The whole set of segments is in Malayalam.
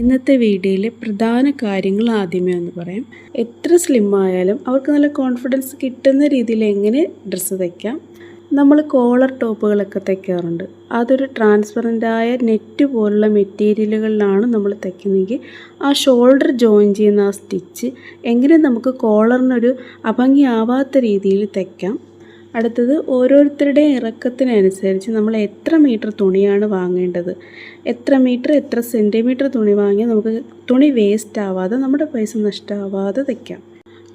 ഇന്നത്തെ വീഡിയോയിലെ പ്രധാന കാര്യങ്ങൾ ആദ്യമേ ഒന്ന് പറയാം. എത്ര സ്ലിം ആയാലും അവർക്ക് നല്ല കോൺഫിഡൻസ് കിട്ടുന്ന രീതിയിൽ എങ്ങനെ ഡ്രസ്സ് തയ്ക്കാം? നമ്മൾ കോളർ ടോപ്പുകളൊക്കെ തയ്ക്കാറുണ്ട്. അതൊരു ട്രാൻസ്പെറന്റായ നെറ്റ് പോലുള്ള മെറ്റീരിയലുകളിലാണ് നമ്മൾ തയ്ക്കുന്നതെങ്കിൽ ആ ഷോൾഡർ ജോയിൻ ചെയ്യുന്ന ആ സ്റ്റിച്ച് എങ്ങനെ നമുക്ക് കോളറിനൊരു അഭംഗിയാവാത്ത രീതിയിൽ തയ്ക്കാം? അടുത്തത് ഓരോരുത്തരുടെയും ഇറക്കത്തിനനുസരിച്ച് നമ്മൾ എത്ര മീറ്റർ തുണിയാണ് വാങ്ങേണ്ടത്? എത്ര മീറ്റർ എത്ര സെന്റിമീറ്റർ തുണി വാങ്ങിയാൽ നമുക്ക് തുണി വേസ്റ്റ് ആവാതെ നമ്മുടെ പൈസ നഷ്ടമാവാതെ തയ്ക്കാം.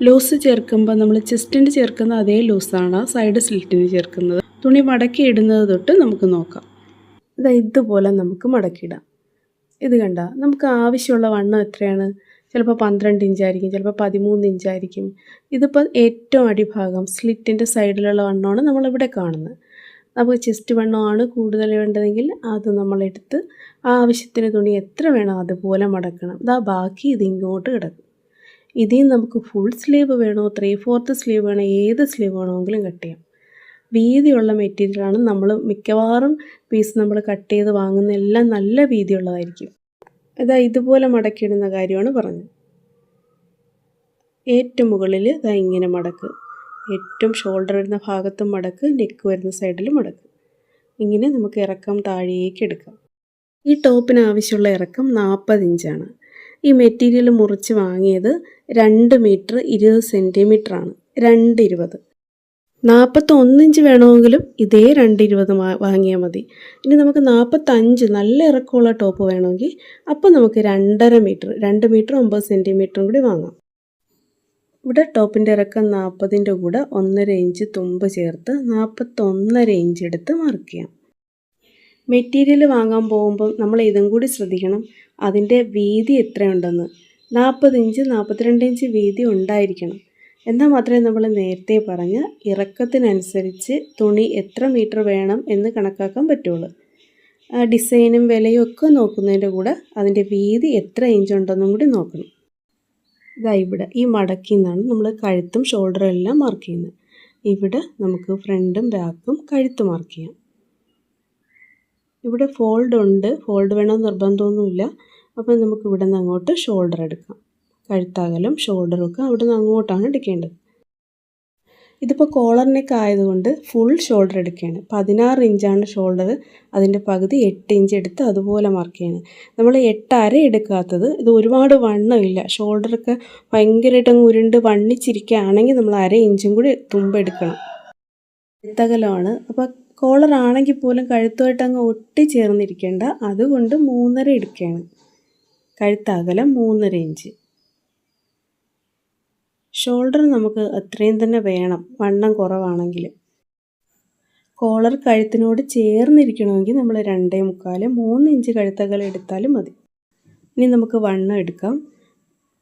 ലൂസ് ചേർക്കുമ്പോൾ നമ്മൾ ചെസ്റ്റിന് ചേർക്കുന്ന അതേ ലൂസാണ് സൈഡ് സ്ലിറ്റിന് ചേർക്കുന്നത്. തുണി മടക്കി ഇടുന്നത് തൊട്ട് നമുക്ക് നോക്കാം. ഇതാ ഇതുപോലെ നമുക്ക് മടക്കിയിടാം. ഇത് കണ്ട നമുക്ക് ആവശ്യമുള്ള വണ്ണം എത്രയാണ്? ചിലപ്പോൾ പന്ത്രണ്ട് ഇഞ്ചായിരിക്കും ചിലപ്പോൾ പതിമൂന്ന് ഇഞ്ചായിരിക്കും. ഇതിപ്പോൾ ഏറ്റവും അടിഭാഗം സ്ലിറ്റിന്റെ സൈഡിലുള്ള വണ്ണമാണ് നമ്മളിവിടെ കാണുന്നത്. നമുക്ക് ചെസ്റ്റ് വണ്ണമാണ് കൂടുതൽ വേണ്ടതെങ്കിൽ അത് നമ്മളെടുത്ത് ആവശ്യത്തിന് തുണി എത്ര വേണോ അതുപോലെ മടക്കണം. ഇതാ ബാക്കി ഇതിങ്ങോട്ട് കിടക്കും. ഇതിൽ നമുക്ക് ഫുൾ സ്ലീവ് വേണോ ത്രീ ഫോർത്ത് സ്ലീവ് വേണോ ഏത് സ്ലീവ് വേണമെങ്കിലും കട്ട് ചെയ്യാം. വീതിയുള്ള മെറ്റീരിയലാണ് നമ്മൾ മിക്കവാറും പീസ് നമ്മൾ കട്ട് ചെയ്ത് വാങ്ങുന്ന എല്ലാം നല്ല വീതിയുള്ളതായിരിക്കും. ഇതാ ഇതുപോലെ മടക്കിയിടുന്ന കാര്യമാണ് പറഞ്ഞത്. ഏറ്റവും മുകളിൽ ഇതാ ഇങ്ങനെ മടക്ക്. ഏറ്റവും ഷോൾഡർ വരുന്ന ഭാഗത്തും മടക്ക് നെക്ക് വരുന്ന സൈഡിലും മടക്ക്. ഇങ്ങനെ നമുക്ക് ഇറക്കം താഴേക്ക് എടുക്കാം. ഈ ടോപ്പിന് ആവശ്യമുള്ള ഇറക്കം നാൽപ്പത് ഇഞ്ചാണ്. ഈ മെറ്റീരിയൽ മുറിച്ച് വാങ്ങിയത് രണ്ട് മീറ്റർ ഇരുപത് സെന്റിമീറ്റർ ആണ്. രണ്ട് ഇരുപത്. നാൽപ്പത്തൊന്ന് ഇഞ്ച് വേണമെങ്കിലും ഇതേ രണ്ട് ഇരുപത് വാങ്ങിയാൽ മതി. ഇനി നമുക്ക് നാൽപ്പത്തഞ്ച് നല്ല ഇറക്കമുള്ള ടോപ്പ് വേണമെങ്കിൽ അപ്പോൾ നമുക്ക് രണ്ടര മീറ്റർ രണ്ട് മീറ്റർ ഒമ്പത് സെന്റിമീറ്ററും കൂടി വാങ്ങാം. ഇവിടെ ടോപ്പിന്റെ ഇറക്കം നാൽപ്പതിന്റെ കൂടെ ഒന്നര ഇഞ്ച് തുമ്പ് ചേർത്ത് നാൽപ്പത്തൊന്നര ഇഞ്ച് എടുത്ത് മാർക്ക് ചെയ്യാം. മെറ്റീരിയൽ വാങ്ങാൻ പോകുമ്പം നമ്മൾ ഇതും കൂടി ശ്രദ്ധിക്കണം. അതിന്റെ വീതി എത്രയുണ്ടെന്ന്. നാൽപ്പത് ഇഞ്ച് നാൽപ്പത്തിരണ്ട് ഇഞ്ച് വീതി ഉണ്ടായിരിക്കണം. എന്നാൽ മാത്രമേ നമ്മൾ നേരത്തെ പറഞ്ഞ ഇറക്കത്തിനനുസരിച്ച് തുണി എത്ര മീറ്റർ വേണം എന്ന് കണക്കാക്കാൻ പറ്റുള്ളൂ. ഡിസൈനും വിലയും ഒക്കെ നോക്കുന്നതിന്റെ കൂടെ അതിന്റെ വീതി എത്ര ഇഞ്ച് ഉണ്ടെന്നും കൂടി നോക്കണം. ഇതാ ഇവിടെ ഈ മടക്കിൽ നിന്നാണ് നമ്മൾ കഴുത്തും ഷോൾഡറും എല്ലാം മാർക്ക് ചെയ്യുന്നത്. ഇവിടെ നമുക്ക് ഫ്രണ്ടും ബാക്കും കഴുത്ത് മാർക്ക് ചെയ്യാം. ഇവിടെ ഫോൾഡ് ഉണ്ട്. ഫോൾഡ് വേണമെന്ന് നിർബന്ധമൊന്നുമില്ല. അപ്പോൾ നമുക്ക് ഇവിടെ നിന്ന് അങ്ങോട്ട് ഷോൾഡർ എടുക്കാം. കഴുത്തകലും ഒക്കെ അവിടെ നിന്ന് അങ്ങോട്ടാണ് എടുക്കേണ്ടത്. ഇതിപ്പോൾ കോളർ നെക്ക് ആയതുകൊണ്ട് ഫുൾ ഷോൾഡർ എടുക്കുകയാണ്. പതിനാറ് ഇഞ്ചാണ് ഷോൾഡർ അതിന്റെ പകുതി എട്ട് ഇഞ്ച് എടുത്ത് അതുപോലെ മാർക്ക് ചെയ്യണം. നമ്മൾ എട്ടര എടുക്കാത്തത് ഇത് ഒരുപാട് വണ്ണമില്ല ഷോൾഡറൊക്കെ ഭയങ്കരമായിട്ട് അങ്ങ് ഉരുണ്ട് വണ്ണിച്ചിരിക്കുകയാണെങ്കിൽ നമ്മൾ അര ഇഞ്ചും കൂടി തുമ്പ് എടുക്കണം. എത്തകലമാണ് അപ്പോൾ കോളർ ആണെങ്കിൽ പോലും കഴുത്തുമായിട്ട് അങ്ങ് ഒട്ടി ചേർന്നിരിക്കേണ്ട അതുകൊണ്ട് മൂന്നര എടുക്കുകയാണ്. കഴുത്തകലം മൂന്നര ഇഞ്ച് ഷോൾഡർ നമുക്ക് അത്രയും തന്നെ വേണം. വണ്ണം കുറവാണെങ്കിൽ കോളർ കഴുത്തിനോട് ചേർന്നിരിക്കണമെങ്കിൽ നമ്മൾ രണ്ടേ മുക്കാൽ മൂന്ന് ഇഞ്ച് കഴുത്തകൾ എടുത്താലും മതി. ഇനി നമുക്ക് വണ്ണം എടുക്കാം.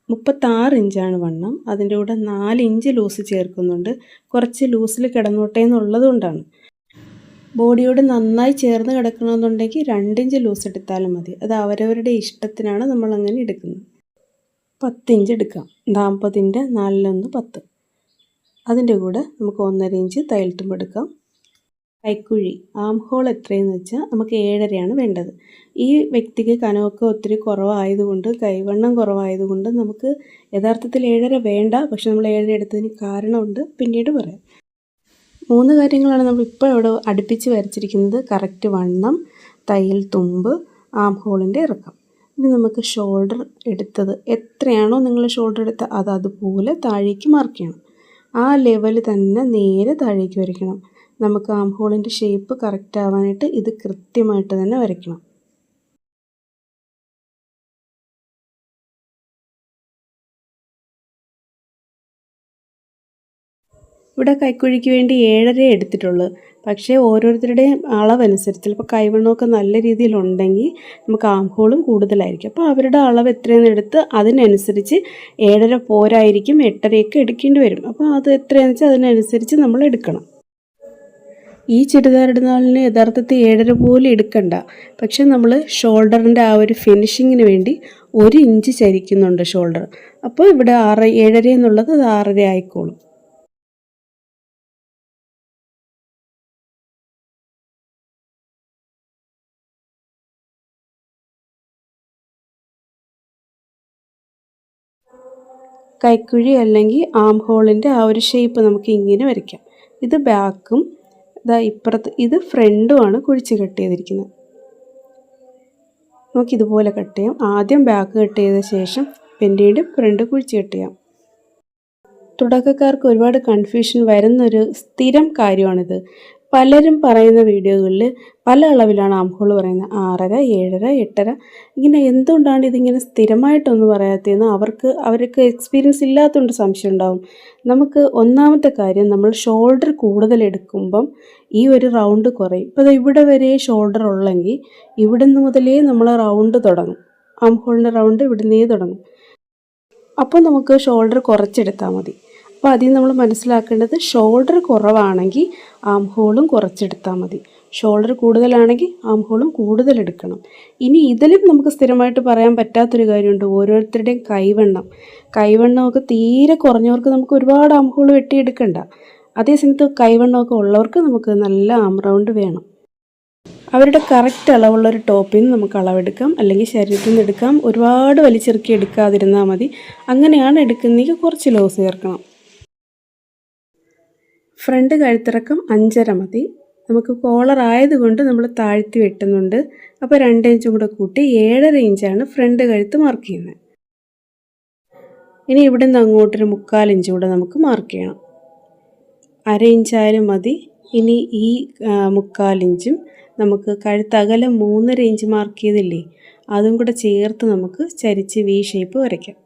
മുപ്പത്താറ് ഇഞ്ചാണ് വണ്ണം. അതിന്റെ കൂടെ നാല് ഇഞ്ച് ലൂസ് ചേർക്കുന്നുണ്ട്. കുറച്ച് ലൂസിൽ കിടന്നോട്ടെ എന്നുള്ളത് കൊണ്ടാണ്. ബോഡിയോട് നന്നായി ചേർന്ന് കിടക്കണമെന്നുണ്ടെങ്കിൽ രണ്ടിഞ്ച് ലൂസ് എടുത്താലും മതി. അത് അവരവരുടെ ഇഷ്ടത്തിനാണ് നമ്മളങ്ങനെ എടുക്കുന്നത്. പത്തിഞ്ച് എടുക്കാം. നാൽപ്പതിന്റെ നാലിലൊന്ന് പത്ത്. അതിന്റെ കൂടെ നമുക്ക് ഒന്നര ഇഞ്ച് തയ്യൽത്തുമ്പ് എടുക്കാം. കൈക്കുഴി ആം ഹോൾ എത്രയെന്ന് വെച്ചാൽ നമുക്ക് ഏഴരയാണ് വേണ്ടത്. ഈ വ്യക്തിക്ക് കനമൊക്കെ ഒത്തിരി കുറവായതുകൊണ്ട് കൈവണ്ണം കുറവായതുകൊണ്ട് നമുക്ക് യഥാർത്ഥത്തിൽ ഏഴര വേണ്ട. പക്ഷെ നമ്മൾ ഏഴര എടുത്തതിന് കാരണമുണ്ട്. പിന്നീട് പറയാം. മൂന്ന് കാര്യങ്ങളാണ് നമ്മൾ ഇപ്പോൾ ഇവിടെ അടുപ്പിച്ച് വരച്ചിരിക്കുന്നത്. കറക്റ്റ് വണ്ണം തയ്യൽ തുമ്പ് ആം ഹോളിന്റെ ഇറക്കം. ഇനി നമുക്ക് ഷോൾഡർ എടുത്തത് എത്രയാണോ നിങ്ങൾ ഷോൾഡർ എടുത്ത അത് അതുപോലെ താഴേക്ക് മാർക്ക് ചെയ്യണം. ആ ലെവൽ തന്നെ നേരെ താഴേക്ക് വരയ്ക്കണം. നമുക്ക് ആം ഹോളിന്റെ ഷേപ്പ് കറക്റ്റ് ആവാനായിട്ട് ഇത് കൃത്യമായിട്ട് തന്നെ വരയ്ക്കണം. ഇവിടെ കൈക്കുഴിക്ക് വേണ്ടി ഏഴര എടുത്തിട്ടുള്ളൂ. പക്ഷേ ഓരോരുത്തരുടെയും അളവനുസരിച്ച് ചിലപ്പോൾ കൈവണ്ണമൊക്കെ നല്ല രീതിയിലുണ്ടെങ്കിൽ നമുക്ക് ആംഹോളും കൂടുതലായിരിക്കും. അപ്പോൾ അവരുടെ അളവ് എത്രയെന്ന് എടുത്ത് അതിനനുസരിച്ച് ഏഴര പോരായിരിക്കും എട്ടരയൊക്കെ എടുക്കേണ്ടി വരും. അപ്പോൾ അത് എത്രയാണെന്ന് വെച്ചാൽ അതിനനുസരിച്ച് നമ്മൾ എടുക്കണം. ഈ ചുരിദാർ ഇടുന്നാളിന് യഥാർത്ഥത്തിൽ ഏഴര പോലും എടുക്കണ്ട. പക്ഷെ നമ്മൾ ഷോൾഡറിന്റെ ആ ഒരു ഫിനിഷിങ്ങിന് വേണ്ടി ഒരു ഇഞ്ച് ചരിക്കുന്നുണ്ട് ഷോൾഡർ. അപ്പോൾ ഇവിടെ ആറ് ഏഴര എന്നുള്ളത് അത് ആറര ആയിക്കോളും. കൈക്കുഴി അല്ലെങ്കിൽ ആം ഹോളിന്റെ ആ ഒരു ഷേപ്പ് നമുക്ക് ഇങ്ങനെ വരയ്ക്കാം. ഇത് ബാക്കും ഇതാ ഇപ്പുറത്ത് ഇത് ഫ്രണ്ടുമാണ് കുഴിച്ച് കട്ട് ചെയ്തിരിക്കുന്നത്. നമുക്ക് ഇതുപോലെ കട്ട് ചെയ്യാം. ആദ്യം ബാക്ക് കട്ട് ചെയ്ത ശേഷം പിന്നീട് ഫ്രണ്ട് കുഴിച്ച് കട്ട് ചെയ്യാം. തുടക്കക്കാർക്ക് ഒരുപാട് കൺഫ്യൂഷൻ വരുന്നൊരു സ്ഥിരം കാര്യമാണിത്. പലരും പറയുന്ന വീഡിയോകളിൽ പല അളവിലാണ് ആംഹോൾ പറയുന്നത്. ആറര ഏഴര എട്ടര. ഇങ്ങനെ എന്തുകൊണ്ടാണ് ഇതിങ്ങനെ സ്ഥിരമായിട്ടൊന്നും പറയാത്തതെന്ന് അവർക്ക് അവർക്ക് എക്സ്പീരിയൻസ് ഇല്ലാത്തതുകൊണ്ട് സംശയം ഉണ്ടാവും. നമുക്ക് ഒന്നാമത്തെ കാര്യം നമ്മൾ ഷോൾഡർ കൂടുതൽ എടുക്കുമ്പം ഈ ഒരു റൗണ്ട് കുറയും. ഇപ്പോൾ ഇവിടെ വരെ ഷോൾഡർ ഉള്ളെങ്കിൽ ഇവിടെ നിന്ന് മുതലേ നമ്മൾ റൗണ്ട് തുടങ്ങും. ആംഹോളിന്റെ റൗണ്ട് ഇവിടെ നിന്നേ തുടങ്ങും. അപ്പോൾ നമുക്ക് ഷോൾഡർ കുറച്ചെടുത്താൽ മതി. അപ്പോൾ ആദ്യം നമ്മൾ മനസ്സിലാക്കേണ്ടത് ഷോൾഡർ കുറവാണെങ്കിൽ ആം ഹോളും കുറച്ചെടുത്താൽ മതി. ഷോൾഡർ കൂടുതലാണെങ്കിൽ ആം ഹോളും കൂടുതൽ എടുക്കണം. ഇനി ഇതിലും നമുക്ക് സ്ഥിരമായിട്ട് പറയാൻ പറ്റാത്തൊരു കാര്യമുണ്ട്. ഓരോരുത്തരുടെയും കൈവണ്ണം. കൈവണ്ണമൊക്കെ തീരെ കുറഞ്ഞവർക്ക് നമുക്ക് ഒരുപാട് ആം ഹോൾ വെട്ടിയെടുക്കണ്ട. അതേസമയത്ത് കൈവണ്ണമൊക്കെ ഉള്ളവർക്ക് നമുക്ക് നല്ല ആം റൗണ്ട് വേണം. അവരുടെ കറക്റ്റ് അളവുള്ള ഒരു ടോപ്പിൽ നിന്ന് നമുക്ക് അളവെടുക്കാം. അല്ലെങ്കിൽ ശരീരത്തിൽ നിന്ന് എടുക്കാം. ഒരുപാട് വലിച്ചിറക്കി എടുക്കാതിരുന്നാൽ മതി. അങ്ങനെയാണ് എടുക്കുന്നതെങ്കിൽ കുറച്ച് ലോസ് ചേർക്കണം. ഫ്രണ്ട് കഴുത്തിറക്കം അഞ്ചര മതി. നമുക്ക് കോളർ ആയതുകൊണ്ട് നമ്മൾ താഴ്ത്തി വെട്ടുന്നുണ്ട്. അപ്പോൾ രണ്ട് ഇഞ്ചും കൂടെ കൂട്ടി ഏഴര ഇഞ്ചാണ് ഫ്രണ്ട് കഴുത്ത് മാർക്ക് ചെയ്യുന്നത്. ഇനി ഇവിടെ നിന്ന് അങ്ങോട്ടൊരു മുക്കാൽ ഇഞ്ച് കൂടെ നമുക്ക് മാർക്ക് ചെയ്യണം. അര ഇഞ്ചായാലും മതി. ഇനി ഈ മുക്കാൽ ഇഞ്ചും നമുക്ക് കഴുത്തകലം മൂന്നര ഇഞ്ച് മാർക്ക് ചെയ്തില്ലേ അതും കൂടെ ചേർത്ത് നമുക്ക് ചരിച്ച് വി ഷേപ്പ് വരയ്ക്കാം.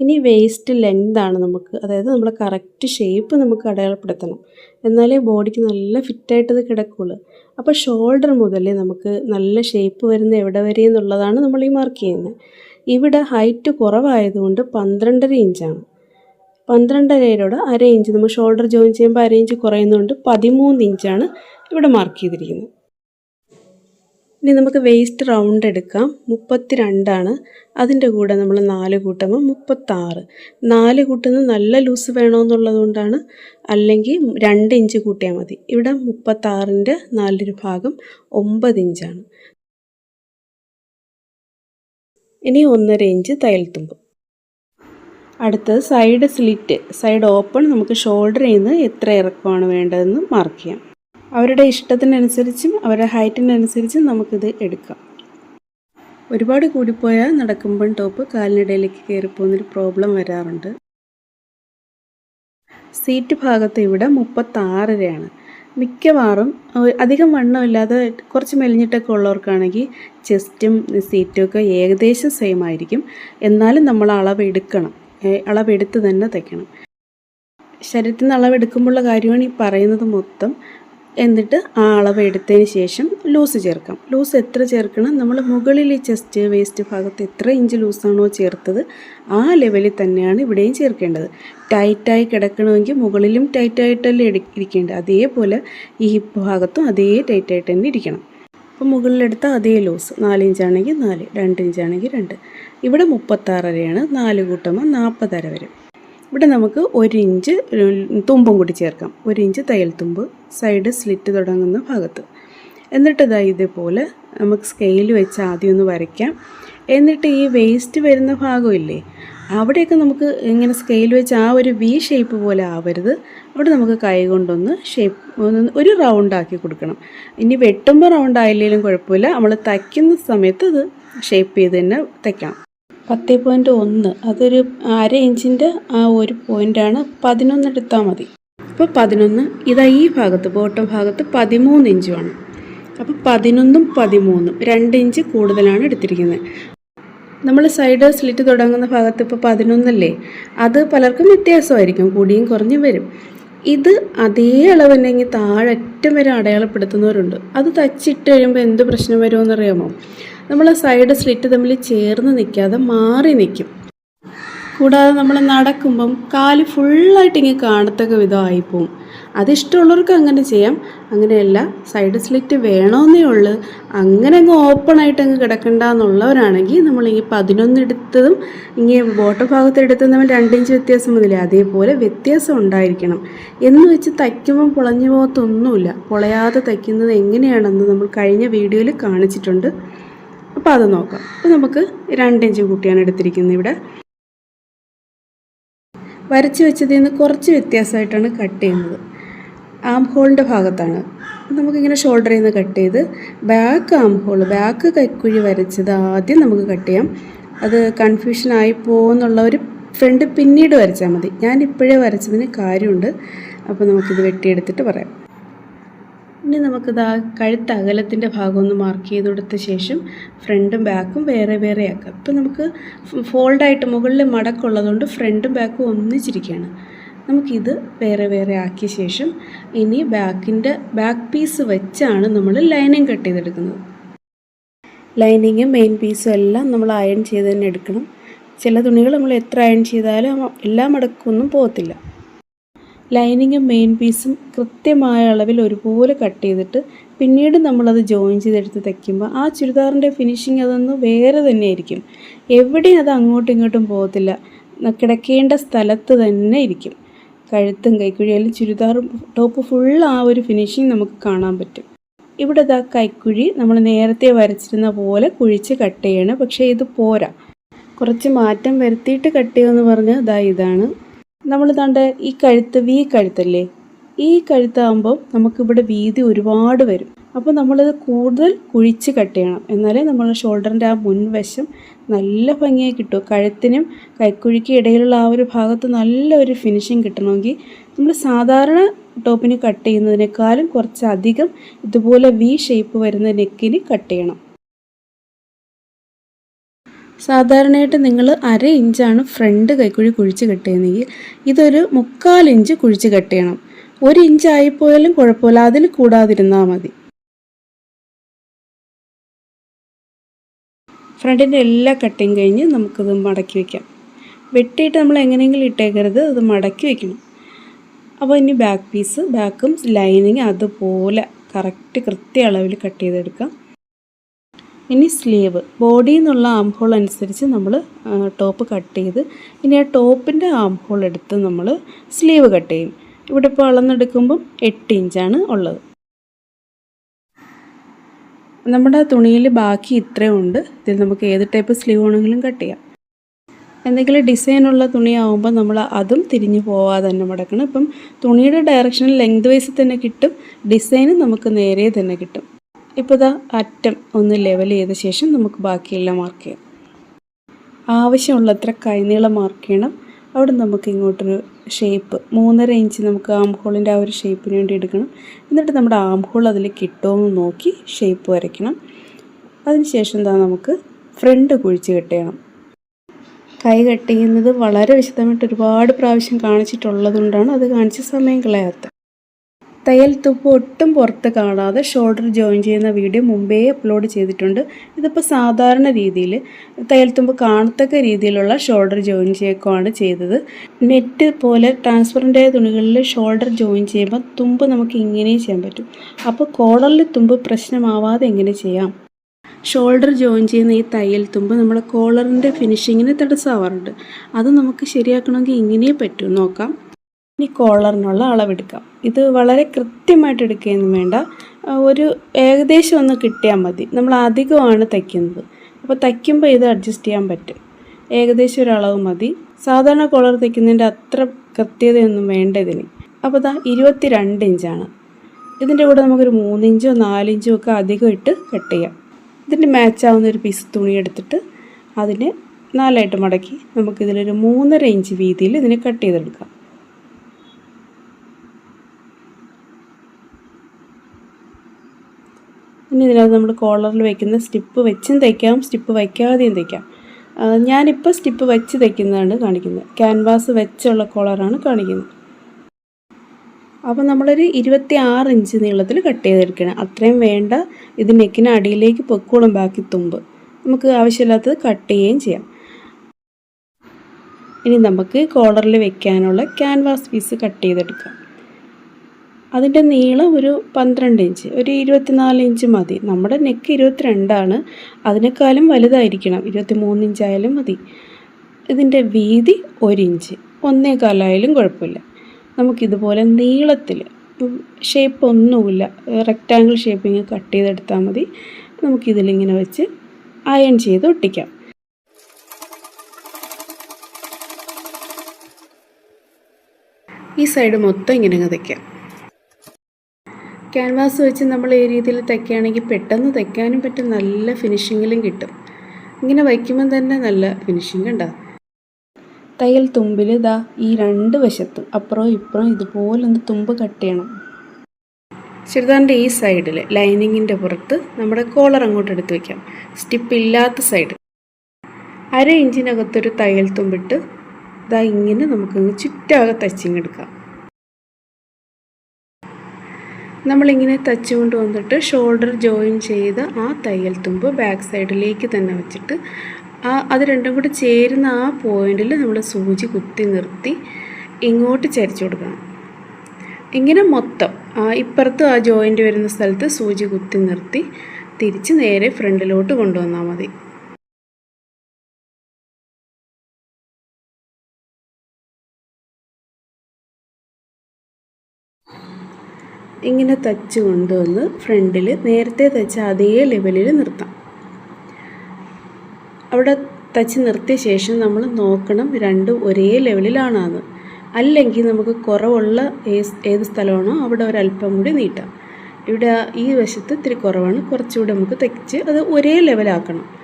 ഇനി വേസ്റ്റ് ലെങ്താണ് നമുക്ക്. അതായത് നമ്മുടെ കറക്റ്റ് ഷേപ്പ് നമുക്ക് അടയാളപ്പെടുത്തണം. എന്നാലേ ബോഡിക്ക് നല്ല ഫിറ്റായിട്ടത് കിടക്കുള്ളൂ. അപ്പോൾ ഷോൾഡർ മുതൽ നമുക്ക് നല്ല ഷേപ്പ് വരുന്ന എവിടെ വരെ എന്നുള്ളതാണ് നമ്മൾ ഈ മാർക്ക് ചെയ്യുന്നത്. ഇവിടെ ഹൈറ്റ് കുറവായതുകൊണ്ട് പന്ത്രണ്ടര ഇഞ്ചാണ് പന്ത്രണ്ടരയിലൂടെ അര ഇഞ്ച് നമ്മൾ ഷോൾഡർ ജോയിൻ ചെയ്യുമ്പോൾ അര ഇഞ്ച് കുറയുന്നതുകൊണ്ട് പതിമൂന്ന് ഇഞ്ചാണ് ഇവിടെ മാർക്ക് ചെയ്തിരിക്കുന്നത്. ഇനി നമുക്ക് വേസ്റ്റ് റൗണ്ട് എടുക്കാം. മുപ്പത്തി രണ്ടാണ് അതിന്റെ കൂടെ നമ്മൾ നാല് കൂട്ടുമ്പോൾ മുപ്പത്താറ്. നാല് കൂട്ടുന്നത് നല്ല ലൂസ് വേണമെന്നുള്ളത് കൊണ്ടാണ് അല്ലെങ്കിൽ രണ്ട് ഇഞ്ച് കൂട്ടിയാൽ മതി. ഇവിടെ മുപ്പത്താറിന്റെ നാലൊരു ഭാഗം ഒമ്പത് ഇഞ്ചാണ്. ഇനി ഒന്നര ഇഞ്ച് തയ്യൽത്തുമ്പ് അടുത്തത് സൈഡ് സ്ലിറ്റ് സൈഡ് ഓപ്പൺ നമുക്ക് ഷോൾഡറിൽ നിന്ന് എത്ര ഇറക്കമാണ് വേണ്ടതെന്ന് മാർക്ക് ചെയ്യാം. അവരുടെ ഇഷ്ടത്തിനനുസരിച്ചും അവരുടെ ഹൈറ്റിനനുസരിച്ചും നമുക്കിത് എടുക്കാം. ഒരുപാട് കൂടിപ്പോയാൽ നടക്കുമ്പം ടോപ്പ് കാലിനിടയിലേക്ക് കയറിപ്പോകുന്നൊരു പ്രോബ്ലം വരാറുണ്ട്. സീറ്റ് ഭാഗത്ത് ഇവിടെ മുപ്പത്താറരയാണ്. മിക്കവാറും അധികം വണ്ണമില്ലാതെ കുറച്ച് മെലിഞ്ഞിട്ടൊക്കെ ഉള്ളവർക്കാണെങ്കിൽ ചെസ്റ്റും സീറ്റും ഒക്കെ ഏകദേശം സെയിം ആയിരിക്കും. എന്നാലും നമ്മൾ അളവെടുക്കണം അളവെടുത്ത് തന്നെ തയ്ക്കണം. ശരീരത്തിൽ നിന്ന് അളവെടുക്കുമ്പോഴുള്ള കാര്യമാണ് ഈ പറയുന്നത് മൊത്തം. എന്നിട്ട് ആ അളവ് എടുത്തതിന് ശേഷം ലൂസ് ചേർക്കാം. ലൂസ് എത്ര ചേർക്കണം? നമ്മൾ മുകളിൽ ഈ ചെസ്റ്റ് വേസ്റ്റ് ഭാഗത്ത് എത്ര ഇഞ്ച് ലൂസാണോ ചേർത്തത് ആ ലെവലിൽ തന്നെയാണ് ഇവിടെയും ചേർക്കേണ്ടത്. ടൈറ്റായി കിടക്കണമെങ്കിൽ മുകളിലും ടൈറ്റായിട്ടല്ലേ ഇരിക്കേണ്ടത്. അതേപോലെ ഈ ഹിപ്പ് ഭാഗത്തും അതേ ടൈറ്റായിട്ട് തന്നെ ഇരിക്കണം. അപ്പോൾ മുകളിലെടുത്ത അതേ ലൂസ്. നാല് ഇഞ്ചാണെങ്കിൽ നാല് രണ്ട് ഇഞ്ചാണെങ്കിൽ രണ്ട്. ഇവിടെ മുപ്പത്താറരയാണ്. നാല് കൂട്ടുമ്പോൾ നാൽപ്പതര വരും. ഇവിടെ നമുക്ക് ഒരു ഇഞ്ച് തുമ്പും കൂടി ചേർക്കാം. ഒരു ഇഞ്ച് തയ്യൽ തുമ്പ് സൈഡ് സ്ലിറ്റ് തുടങ്ങുന്ന ഭാഗത്ത്. എന്നിട്ട് ഇതാ ഇതേപോലെ നമുക്ക് സ്കെയിൽ വെച്ച് ആദ്യം ഒന്ന് വരയ്ക്കാം. എന്നിട്ട് ഈ വേസ്റ്റ് വരുന്ന ഭാഗമില്ലേ അവിടെയൊക്കെ നമുക്ക് ഇങ്ങനെ സ്കെയിൽ വെച്ച് ആ ഒരു വി ഷേപ്പ് പോലെ ആവരുത്. അവിടെ നമുക്ക് കൈ കൊണ്ടൊന്ന് ഷേപ്പ് ഒരു റൗണ്ട് ആക്കി കൊടുക്കണം. ഇനി വെട്ടുമ്പോൾ റൗണ്ട് ആയില്ലെങ്കിലും കുഴപ്പമില്ല. നമ്മൾ തയ്ക്കുന്ന സമയത്ത് അത് ഷേപ്പ് ചെയ്ത് തന്നെ തയ്ക്കണം പത്ത് പോയിന്റ് ഒന്ന്. അതൊരു അര ഇഞ്ചിന്റെ ആ ഒരു പോയിന്റാണ് പതിനൊന്ന് എടുത്താൽ മതി. അപ്പോൾ പതിനൊന്ന് ഇതാ ഈ ഭാഗത്ത് ബോട്ടം ഭാഗത്ത് പതിമൂന്ന് ഇഞ്ചുമാണ്. അപ്പോൾ പതിനൊന്നും പതിമൂന്നും രണ്ട് ഇഞ്ച് കൂടുതലാണ് എടുത്തിരിക്കുന്നത്. നമ്മൾ സൈഡ് സ്ലിറ്റ് തുടങ്ങുന്ന ഭാഗത്ത് ഇപ്പോൾ പതിനൊന്നല്ലേ? അത് പലർക്കും വ്യത്യാസമായിരിക്കും കൂടിയും കുറഞ്ഞും വരും. ഇത് അതേ അളവുണ്ടെങ്കിൽ താഴെ ഏറ്റവും വരെ അടയാളപ്പെടുത്തുന്നവരുണ്ട്. അത് തച്ചിട്ട് കഴിയുമ്പോൾ എന്ത് പ്രശ്നം വരുമെന്നറിയാമോ നമ്മൾ സൈഡ് സ്ലിറ്റ് തമ്മിൽ ചേർന്ന് നിൽക്കാതെ മാറി നിൽക്കും. കൂടാതെ നമ്മൾ നടക്കുമ്പം കാൽ ഫുള്ളായിട്ട് ഇങ്ങനെ കാണത്തക്ക വിധമായിപ്പോവും അതിഷ്ടമുള്ളവർക്ക് അങ്ങനെ ചെയ്യാം. അങ്ങനെയല്ല സൈഡ് സ്ലിറ്റ് വേണമെന്നേ ഉള്ളൂ. അങ്ങനെ അങ്ങ് ഓപ്പണായിട്ട് അങ്ങ് കിടക്കണ്ട എന്നുള്ളവരാണെങ്കിൽ നമ്മൾ ഈ പതിനൊന്ന് എടുത്തതും ഇങ്ങനെ ബോട്ടം ഭാഗത്ത് എടുത്തതും തമ്മിൽ രണ്ടിഞ്ച് വ്യത്യാസം മതില്ലേ അതേപോലെ വ്യത്യാസം ഉണ്ടായിരിക്കണം. എന്ന് വെച്ച് തയ്ക്കുമ്പം പൊളഞ്ഞു പോകത്തൊന്നുമില്ല. പൊളയാതെ തയ്ക്കുന്നത് എങ്ങനെയാണെന്ന് നമ്മൾ കഴിഞ്ഞ വീഡിയോയിൽ കാണിച്ചിട്ടുണ്ട്. അപ്പോൾ അത് നോക്കാം. അപ്പോൾ നമുക്ക് രണ്ടിഞ്ച് കൂട്ടിയാണ് എടുത്തിരിക്കുന്നത് ഇവിടെ. വരച്ച് വെച്ചതിൽ നിന്ന് കുറച്ച് വ്യത്യാസമായിട്ടാണ് കട്ട് ചെയ്യുന്നത്. ആം ഹോളിന്റെ ഭാഗത്താണ്. നമുക്കിങ്ങനെ ഷോൾഡറിൽ നിന്ന് കട്ട് ചെയ്ത് ബാക്ക് ആം ഹോൾ ബാക്ക് കൈക്കുഴി വരച്ചത് ആദ്യം നമുക്ക് കട്ട് ചെയ്യാം. അത് കൺഫ്യൂഷൻ ആയി പോകുന്നുള്ള ഒരു ഫ്രണ്ട് പിന്നീട് വരച്ചാൽ മതി. ഞാൻ ഇപ്പോഴേ വരച്ചതിന് കാര്യമുണ്ട്. അപ്പോൾ നമുക്കിത് വെട്ടിയെടുത്തിട്ട് പറയാം. ഇനി നമുക്കിത് ആ കഴുത്ത് അകലത്തിന്റെ ഭാഗം ഒന്ന് മാർക്ക് ചെയ്ത് കൊടുത്ത ശേഷം ഫ്രണ്ടും ബാക്കും വേറെ വേറെ ആക്കാം. ഇപ്പം നമുക്ക് ഫോൾഡായിട്ട് മുകളിൽ മടക്കുള്ളതുകൊണ്ട് ഫ്രണ്ടും ബാക്കും ഒന്നിച്ചിരിക്കുകയാണ്. നമുക്കിത് വേറെ വേറെ ആക്കിയ ശേഷം ഇനി ബാക്കിന്റെ ബാക്ക് പീസ് വെച്ചാണ് നമ്മൾ ലൈനിങ് കട്ട് ചെയ്തെടുക്കുന്നത്. ലൈനിങ്ങും മെയിൻ പീസും എല്ലാം നമ്മൾ അയൺ ചെയ്ത് തന്നെ എടുക്കണം. ചില തുണികൾ നമ്മൾ എത്ര അയൺ ചെയ്താലും എല്ലാം മടക്കൊന്നും പോകത്തില്ല. ലൈനിങ്ങും മെയിൻ പീസും കൃത്യമായ അളവിൽ ഒരുപോലെ കട്ട് ചെയ്തിട്ട് പിന്നീട് നമ്മളത് ജോയിൻ ചെയ്തെടുത്ത് തയ്ക്കുമ്പോൾ ആ ചുരിദാറിന്റെ ഫിനിഷിങ് അതൊന്ന് വേറെ തന്നെ ആയിരിക്കും എവിടെയും അത് അങ്ങോട്ടും ഇങ്ങോട്ടും പോകത്തില്ല. കിടക്കേണ്ട സ്ഥലത്ത് തന്നെ ഇരിക്കും. കഴുത്തും കൈക്കുഴിയാലും ചുരിദാറും ടോപ്പ് ഫുൾ ആ ഒരു ഫിനിഷിങ് നമുക്ക് കാണാൻ പറ്റും. ഇവിടെ ഇതാ കൈക്കുഴി നമ്മൾ നേരത്തെ വരച്ചിരുന്ന പോലെ കുഴിച്ച് കട്ട് ചെയ്യണം. പക്ഷേ ഇത് പോരാ. കുറച്ച് മാറ്റം വരുത്തിയിട്ട് കട്ട് ചെയ്യുമെന്ന് പറഞ്ഞ് ഇതാ ഇതാണ്. നമ്മൾ കണ്ട ഈ കഴുത്ത് വി കഴുത്തല്ലേ? ഈ കഴുത്താകുമ്പോൾ നമുക്കിവിടെ വീതി ഒരുപാട് വരും. അപ്പോൾ നമ്മളിത് കൂടുതൽ കുഴിച്ച് കട്ട് ചെയ്യണം. എന്നാലേ നമ്മൾ ഷോൾഡറിന്റെ ആ മുൻവശം നല്ല ഭംഗിയായി കിട്ടും. കഴുത്തിനും കൈക്കുഴിക്കും ഇടയിലുള്ള ആ ഒരു ഭാഗത്ത് നല്ല ഒരു ഫിനിഷിങ് കിട്ടണമെങ്കിൽ നമ്മൾ സാധാരണ ടോപ്പിന് കട്ട് ചെയ്യുന്നതിനേക്കാളും കുറച്ചധികം ഇതുപോലെ വി ഷേപ്പ് വരുന്ന നെക്കിന് കട്ട് ചെയ്യണം. സാധാരണയായിട്ട് നിങ്ങൾ അര ഇഞ്ചാണ് ഫ്രണ്ട് കൈക്കുഴി കുഴിച്ച് കെട്ടിയതെങ്കിൽ ഇതൊരു മുക്കാൽ ഇഞ്ച് കുഴിച്ച് കെട്ടിയണം. ഒരു ഇഞ്ച് ആയിപ്പോയാലും കുഴപ്പമില്ല. അതിൽ കൂടാതിരുന്നാൽ മതി. ഫ്രണ്ടിന്റെ എല്ലാ കട്ടിങ് കഴിഞ്ഞ് നമുക്കത് മടക്കി വയ്ക്കാം വെട്ടിയിട്ട് നമ്മൾ എങ്ങനെയെങ്കിലും ഇട്ടേക്കരുത്. അത് മടക്കി വയ്ക്കണം അപ്പോൾ ഇനി ബാക്ക് പീസ് ബാക്കും ലൈനിങ് അതുപോലെ കറക്റ്റ് കൃത്യ അളവിൽ കട്ട് ചെയ്തെടുക്കാം. ഇനി സ്ലീവ്. ബോഡിയിൽ നിന്നുള്ള ആം ഹോൾ അനുസരിച്ച് നമ്മൾ ടോപ്പ് കട്ട് ചെയ്ത് ഇനി ആ ടോപ്പിന്റെ ആം ഹോൾ എടുത്ത് നമ്മൾ സ്ലീവ് കട്ട് ചെയ്യും. ഇവിടെ ഇപ്പോൾ അളന്നെടുക്കുമ്പം എട്ട് ഇഞ്ചാണ് ഉള്ളത്. നമ്മുടെ തുണിയിൽ ബാക്കി ഇത്രയും ഉണ്ട്. ഇതിൽ നമുക്ക് ഏത് ടൈപ്പ് സ്ലീവ് ആണെങ്കിലും കട്ട് ചെയ്യാം. എന്തെങ്കിലും ഡിസൈനുള്ള തുണിയാവുമ്പോൾ നമ്മൾ അതും തിരിഞ്ഞു പോവാതെ തന്നെ മടക്കണം. ഇപ്പം തുണിയുടെ ഡയറക്ഷൻ ലെങ്ത് വൈസ് തന്നെ കിട്ടും. ഡിസൈനും നമുക്ക് നേരെ തന്നെ കിട്ടും. ഇപ്പോൾ ഇതാ അറ്റം ഒന്ന് ലെവൽ ചെയ്ത ശേഷം നമുക്ക് ബാക്കിയെല്ലാം മാർക്ക് ചെയ്യാം. ആവശ്യമുള്ളത്ര കൈനീളം മാർക്ക് ചെയ്യണം. അവിടെ നമുക്ക് ഇങ്ങോട്ടൊരു ഷേപ്പ് മൂന്നര ഇഞ്ച് നമുക്ക് ആം ഹോളിന്റെ ആ ഒരു ഷേപ്പിന് വേണ്ടി എടുക്കണം. എന്നിട്ട് നമ്മുടെ ആം ഹോൾ അതിൽ കിട്ടുമെന്ന് നോക്കി ഷേപ്പ് വരയ്ക്കണം. അതിനുശേഷം എന്താ നമുക്ക് ഫ്രണ്ട് കുഴിച്ച് കെട്ടണം കൈ കട്ട് ചെയ്യുന്നത് വളരെ വിശദമായിട്ട് ഒരുപാട് പ്രാവശ്യം കാണിച്ചിട്ടുള്ളതുകൊണ്ടാണ് അത് കാണിച്ച് സമയം കളയാത്തത്. തയ്യൽ തുപ്പ് ഒട്ടും പുറത്ത് കാണാതെ ഷോൾഡർ ജോയിൻ ചെയ്യുന്ന വീഡിയോ മുമ്പേ അപ്ലോഡ് ചെയ്തിട്ടുണ്ട്. ഇതിപ്പോൾ സാധാരണ രീതിയിൽ തയ്യൽ തുമ്പ് കാണത്തക്ക രീതിയിലുള്ള ഷോൾഡർ ജോയിൻ ചെയ്യുകയാണ് ചെയ്തത്. നെറ്റ് പോലെ ട്രാൻസ്പെറന്റായ തുണികളിൽ ഷോൾഡർ ജോയിൻ ചെയ്യുമ്പോൾ തുമ്പ് നമുക്ക് ഇങ്ങനെയും ചെയ്യാൻ പറ്റും. അപ്പോൾ കോളറിൽ തുമ്പ് പ്രശ്നമാവാതെ എങ്ങനെ ചെയ്യാം? ഷോൾഡർ ജോയിൻ ചെയ്യുന്ന ഈ തയ്യൽ തുമ്പ് നമ്മുടെ കോളറിന്റെ ഫിനിഷിങ്ങിന് തടസ്സമാവാറുണ്ട്. അത് നമുക്ക് ശരിയാക്കണമെങ്കിൽ ഇങ്ങനെ പറ്റും. നോക്കാം. ഇനി കോളറിനുള്ള അളവെടുക്കാം. ഇത് വളരെ കൃത്യമായിട്ട് എടുക്കുകയൊന്നും വേണ്ട. ഒരു ഏകദേശം ഒന്ന് കിട്ടിയാൽ മതി. നമ്മൾ അധികമാണ് തയ്ക്കുന്നത്. അപ്പോൾ തയ്ക്കുമ്പോൾ ഇത് അഡ്ജസ്റ്റ് ചെയ്യാൻ പറ്റും. ഏകദേശം ഒരു അളവ് മതി. സാധാരണ കോളർ തയ്ക്കുന്നതിന്റെ അത്ര കൃത്യതയൊന്നും വേണ്ട ഇതിന്. അപ്പോൾ ഇതാ ഇരുപത്തി രണ്ട് ഇഞ്ചാണ്. ഇതിന്റെ കൂടെ നമുക്കൊരു മൂന്നിഞ്ചോ നാലിഞ്ചോ ഒക്കെ അധികം ഇട്ട് കട്ട് ചെയ്യാം. ഇതിന്റെ മാച്ചാവുന്ന ഒരു പീസ് തുണി എടുത്തിട്ട് അതിനെ നാലായിട്ട് മടക്കി നമുക്കിതിലൊരു മൂന്നര ഇഞ്ച് വീതിയിൽ ഇതിനെ കട്ട് ചെയ്തെടുക്കാം. ഇനി ഇതിനകത്ത് നമ്മൾ കോളറിൽ വയ്ക്കുന്ന സ്റ്റിപ്പ് വെച്ചും തയ്ക്കാം സ്റ്റിപ്പ് വയ്ക്കാതെയും തയ്ക്കാം ഞാനിപ്പോൾ സ്റ്റിപ്പ് വെച്ച് തയ്ക്കുന്നതാണ് കാണിക്കുന്നത്. ക്യാൻവാസ് വെച്ചുള്ള കോളറാണ് കാണിക്കുന്നത്. അപ്പോൾ നമ്മളൊരു ഇരുപത്തി ആറ് ഇഞ്ച് നീളത്തിൽ കട്ട് ചെയ്തെടുക്കണം. അത്രയും വേണ്ട ഇത് നെക്കിന് അടിയിലേക്ക് പൊക്കോളും ബാക്കി തുമ്പ്. നമുക്ക് ആവശ്യമില്ലാത്തത് കട്ട് ചെയ്യുകയും ചെയ്യാം. ഇനി നമുക്ക് കോളറിൽ വെക്കാനുള്ള ക്യാൻവാസ് പീസ് കട്ട് ചെയ്തെടുക്കാം. അതിന്റെ നീളം ഒരു പന്ത്രണ്ട് ഇഞ്ച് ഒരു ഇരുപത്തിനാല് ഇഞ്ച് മതി. നമ്മുടെ നെക്ക് ഇരുപത്തിരണ്ടാണ്. അതിനേക്കാളും വലുതായിരിക്കണം. ഇരുപത്തി മൂന്ന് ഇഞ്ചായാലും മതി. ഇതിന്റെ വീതി ഒരിഞ്ച് ഇഞ്ച്. ഒന്നേകാലായാലും കുഴപ്പമില്ല. നമുക്കിതുപോലെ നീളത്തിൽ ഷേപ്പ് ഒന്നുമില്ല. റെക്റ്റാങ്കിൾ ഷേപ്പിങ് കട്ട് ചെയ്തെടുത്താൽ മതി. നമുക്കിതിലിങ്ങനെ വെച്ച് അയൺ ചെയ്ത് ഒട്ടിക്കാം. ഈ സൈഡ് മൊത്തം ഇങ്ങനെ തയ്ക്കാം ക്യാൻവാസ് വെച്ച് നമ്മൾ ഈ രീതിയിൽ തയ്ക്കുകയാണെങ്കിൽ പെട്ടെന്ന് തയ്ക്കാനും പറ്റും നല്ല ഫിനിഷിങ്ങിലും കിട്ടും. ഇങ്ങനെ വയ്ക്കുമ്പം തന്നെ നല്ല ഫിനിഷിംഗ് ഉണ്ടാകും തയ്യൽ തുമ്പിൽ ഇതാ ഈ രണ്ട് വശത്തും അപ്പുറവും ഇപ്പുറവും ഇതുപോലെ ഒന്ന് തുമ്പ് കട്ട് ചെയ്യണം. ചെറുതാന്റെ ഈ സൈഡിൽ ലൈനിങ്ങിന്റെ പുറത്ത് നമ്മുടെ കോളർ അങ്ങോട്ട് എടുത്ത് വയ്ക്കാം സ്റ്റിപ്പ് ഇല്ലാത്ത സൈഡ്. അര ഇഞ്ചിനകത്തൊരു തയ്യൽ തുമ്പിട്ട് ഇതാ ഇങ്ങനെ നമുക്കങ്ങ് ചുറ്റാകെ തച്ചിങ്ങെടുക്കാം നമ്മളിങ്ങനെ തച്ചുകൊണ്ട് വന്നിട്ട് ഷോൾഡർ ജോയിൻ ചെയ്ത് ആ തയ്യൽ തുമ്പ് ബാക്ക് സൈഡിലേക്ക് തന്നെ വെച്ചിട്ട് ആ അത് രണ്ടും കൂടി ചേരുന്ന ആ പോയിന്റിൽ നമ്മൾ സൂചി കുത്തി നിർത്തി ഇങ്ങോട്ട് ചരിച്ചു കൊടുക്കണം. ഇങ്ങനെ മൊത്തം ഇപ്പുറത്ത് ആ ജോയിന്റ് വരുന്ന സ്ഥലത്ത് സൂചി കുത്തി നിർത്തി തിരിച്ച് നേരെ ഫ്രണ്ടിലോട്ട് കൊണ്ടുവന്നാൽ മതി. ഇങ്ങനെ തച്ച് കൊണ്ടുവന്ന് ഫ്രണ്ടിൽ നേരത്തെ തച്ച അതേ ലെവലിൽ നിർത്താം. അവിടെ തച്ച് നിർത്തിയ ശേഷം നമ്മൾ നോക്കണം രണ്ടും ഒരേ ലെവലിലാണെന്ന്. അല്ലെങ്കിൽ നമുക്ക് കുറവുള്ള ഏത് സ്ഥലമാണോ അവിടെ ഒരല്പം കൂടി നീട്ടാം. ഇവിടെ ഈ വശത്ത് ഇത്തിരി കുറവാണ്. കുറച്ചുകൂടി നമുക്ക് തയ്ച്ച് അത് ഒരേ ലെവലാക്കണം.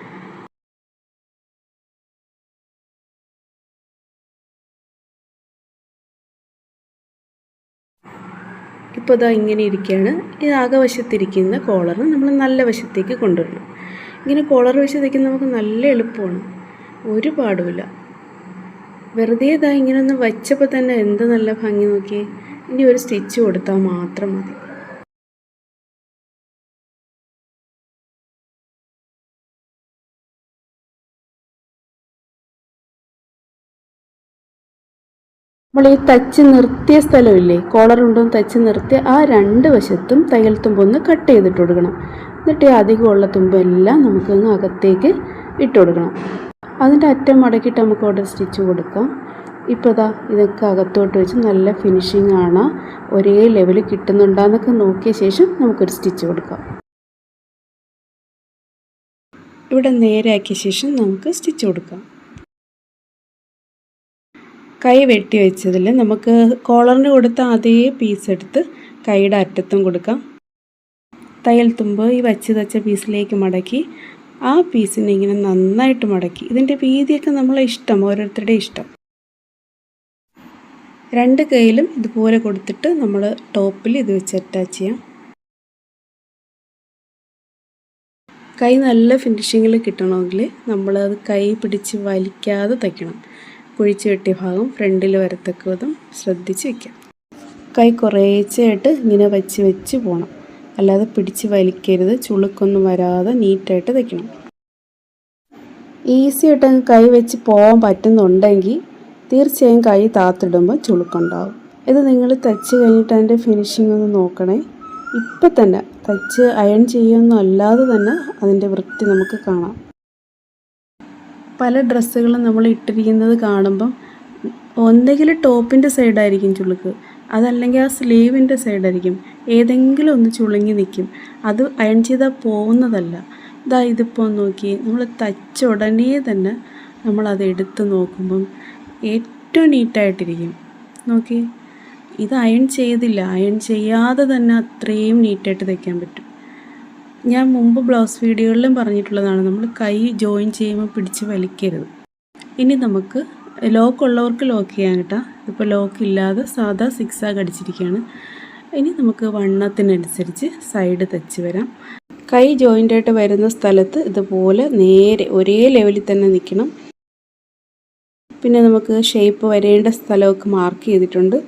ഇപ്പോൾ ഇതാ ഇങ്ങനെ ഇരിക്കുകയാണ് ഈ ആകവശത്തിരിക്കുന്ന കോളർ നമ്മൾ നല്ല വശത്തേക്ക് കൊണ്ടുവരണം. ഇങ്ങനെ കോളർ വെച്ച് തയ്ക്കുന്നത് നമുക്ക് നല്ല എളുപ്പമാണ്. ഒരു പാടുമില്ല. വെറുതെ ഇതാ ഇങ്ങനെ ഒന്ന് വച്ചപ്പോൾ തന്നെ എന്ത് നല്ല ഭംഗി നോക്കി ഇനി ഒരു സ്റ്റിച്ച് കൊടുത്താൽ മാത്രം മതി. നമ്മൾ ഈ തച്ച് നിർത്തിയ സ്ഥലമില്ലേ? കോളർ ഉണ്ടോ തച്ച് നിർത്തിയ ആ രണ്ട് വശത്തും തയ്യൽ തുമ്പൊന്ന് കട്ട് ചെയ്തിട്ട് കൊടുക്കണം. എന്നിട്ട് അധികമുള്ള തുമ്പെല്ലാം നമുക്കങ്ങ് അകത്തേക്ക് ഇട്ട് കൊടുക്കണം. അതിന്റെ അറ്റം മടക്കിയിട്ട് നമുക്ക് അവിടെ സ്റ്റിച്ച് കൊടുക്കാം. ഇപ്പോൾ ഇതാ ഇതൊക്കെ അകത്തോട്ട് വെച്ച് നല്ല ഫിനിഷിംഗ് ആണ്. ഒരേ ലെവൽ കിട്ടുന്നുണ്ടാന്നൊക്കെ നോക്കിയ ശേഷം നമുക്കൊരു സ്റ്റിച്ച് കൊടുക്കാം. ഇവിടെ നേരെയാക്കിയ ശേഷം നമുക്ക് സ്റ്റിച്ച് കൊടുക്കാം. കൈ വെട്ടി വെച്ചതിൽ നമുക്ക് കോളറിന് കൊടുത്ത അതേ പീസ് എടുത്ത് കൈയുടെ അറ്റത്തും കൊടുക്കാം. തയ്യൽ തുമ്പ് ഈ വച്ച് തച്ച പീസിലേക്ക് മടക്കി ആ പീസിനെ ഇങ്ങനെ നന്നായിട്ട് മടക്കി. ഇതിന്റെ വീതിയൊക്കെ നമ്മളെ ഇഷ്ടം ഓരോരുത്തരുടെ ഇഷ്ടം. രണ്ട് കൈയിലും ഇതുപോലെ കൊടുത്തിട്ട് നമ്മൾ ടോപ്പിൽ ഇത് വെച്ച് അറ്റാച്ച് ചെയ്യാം. കൈ നല്ല ഫിനിഷിങ്ങിൽ കിട്ടണമെങ്കിൽ നമ്മളത് കൈ പിടിച്ച് വലിക്കാതെ തയ്ക്കണം. കുഴിച്ച് കെട്ടിയ ഭാഗം ഫ്രണ്ടിൽ വരത്തക്ക വിധം ശ്രദ്ധിച്ച് വയ്ക്കാം കൈ കുറേച്ചായിട്ട് ഇങ്ങനെ വെച്ച് വെച്ച് പോകണം അല്ലാതെ പിടിച്ച് വലിക്കരുത്. ചുളുക്കൊന്നും വരാതെ നീറ്റായിട്ട് തയ്ക്കണം. ഈസി ആയിട്ട് അങ്ങ് കൈ വെച്ച് പോകാൻ പറ്റുന്നുണ്ടെങ്കിൽ തീർച്ചയായും കൈ താത്തിടുമ്പോൾ ചുളുക്കുണ്ടാവും. ഇത് നിങ്ങൾ തച്ച് കഴിഞ്ഞിട്ട് അതിന്റെ ഫിനിഷിംഗ് ഒന്ന് നോക്കണേ. ഇപ്പം തന്നെ തച്ച് അയൺ ചെയ്യുമെന്നല്ലാതെ തന്നെ അതിന്റെ വൃത്തി നമുക്ക് കാണാം. പല ഡ്രസ്സുകളും നമ്മൾ ഇട്ടിരിക്കുന്നത് കാണുമ്പം ഒന്നെങ്കിൽ ടോപ്പിന്റെ സൈഡായിരിക്കും ചുളുക്ക് അതല്ലെങ്കിൽ ആ സ്ലീവിന്റെ സൈഡായിരിക്കും. ഏതെങ്കിലും ഒന്ന് ചുളുങ്ങി നിൽക്കും. അത് അയൺ ചെയ്താൽ പോകുന്നതല്ല. ഇതാ ഇതിപ്പോൾ നോക്കി നമ്മൾ തച്ച ഉടനെ തന്നെ നമ്മളത് എടുത്ത് നോക്കുമ്പം ഏറ്റവും നീറ്റായിട്ടിരിക്കും. നോക്കി ഇത് അയൺ ചെയ്തില്ല. അയൺ ചെയ്യാതെ തന്നെ അത്രയും നീറ്റായിട്ട് തയ്ക്കാൻ പറ്റും. ഞാൻ മുമ്പ് ബ്ലൗസ് വീഡിയോകളിലും പറഞ്ഞിട്ടുള്ളതാണ് നമ്മൾ കൈ ജോയിൻ ചെയ്യുമ്പോൾ പിടിച്ച് വലിക്കരുത്. ഇനി നമുക്ക് ലോക്ക് ഉള്ളവർക്ക് ലോക്ക് ചെയ്യാൻ കേട്ടോ. ഇപ്പോൾ ലോക്ക് ഇല്ലാതെ സാധാ സിക്സാഗ് അടിച്ചിരിക്കുകയാണ്. ഇനി നമുക്ക് വണ്ണത്തിനനുസരിച്ച് സൈഡ് തച്ച് വരാം. കൈ ജോയിന്റായിട്ട് വരുന്ന സ്ഥലത്ത് ഇതുപോലെ നേരെ ഒരേ ലെവലിൽ തന്നെ നിൽക്കണം. പിന്നെ നമുക്ക് ഷേപ്പ് വരേണ്ട സ്ഥലമൊക്കെ മാർക്ക് ചെയ്തിട്ടുണ്ട്.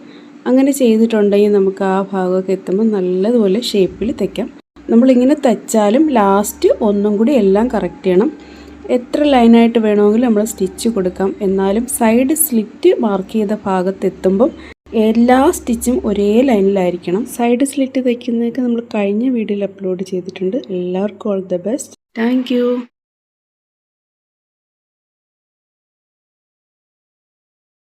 അങ്ങനെ ചെയ്തിട്ടുണ്ടെങ്കിൽ നമുക്ക് ആ ഭാഗമൊക്കെ എത്തുമ്പോൾ നല്ലതുപോലെ ഷേപ്പിൽ തയ്ക്കാം. നമ്മളിങ്ങനെ തച്ചാലും ലാസ്റ്റ് ഒന്നും കൂടി എല്ലാം കറക്റ്റ് ചെയ്യണം. എത്ര ലൈനായിട്ട് വേണമെങ്കിലും നമ്മൾ സ്റ്റിച്ച് കൊടുക്കാം. എന്നാലും സൈഡ് സ്ലിറ്റ് മാർക്ക് ചെയ്ത ഭാഗത്തെത്തുമ്പം എല്ലാ സ്റ്റിച്ചും ഒരേ ലൈനിലായിരിക്കണം സൈഡ് സ്ലിറ്റ് തയ്ക്കുന്നതൊക്കെ നമ്മൾ കഴിഞ്ഞ വീഡിയോയിൽ അപ്ലോഡ് ചെയ്തിട്ടുണ്ട്. എല്ലാവർക്കും ഓൾ ദ ബെസ്റ്റ് താങ്ക്